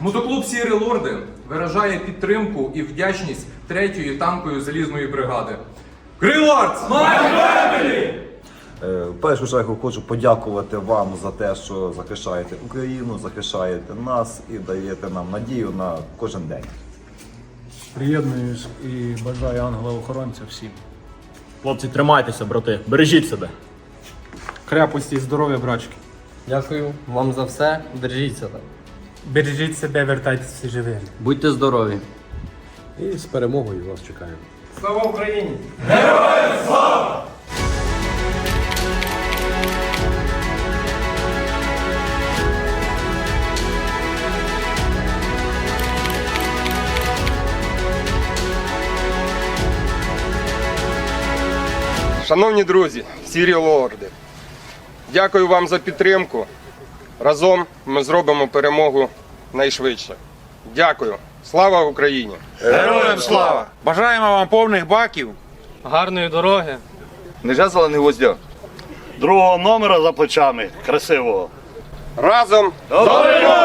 Мотоклуб Сірі Лорди виражає підтримку і вдячність третьої танкової залізної бригади. Крилордс! Е, В першу чергу хочу подякувати вам за те, що захищаєте Україну, захищаєте нас і даєте нам надію на кожен день. Приєднуюсь і бажаю ангела-охоронця всім. Хлопці, тримайтеся, брати, бережіть себе. Крепості і здоров'я, брачки. Дякую вам за все. Держіть себе. Бережіть себе, вертайтеся всі живі. Будьте здорові. І з перемогою вас чекаємо. Слава Україні! Шановні друзі, сірі лорди, дякую вам за підтримку. Разом ми зробимо перемогу найшвидше. Дякую. Слава Україні! Героям слава! Бажаємо вам повних баків. Гарної дороги. Не зелений гвоздя. Другого номера за плечами. Красивого. Разом до перемоги!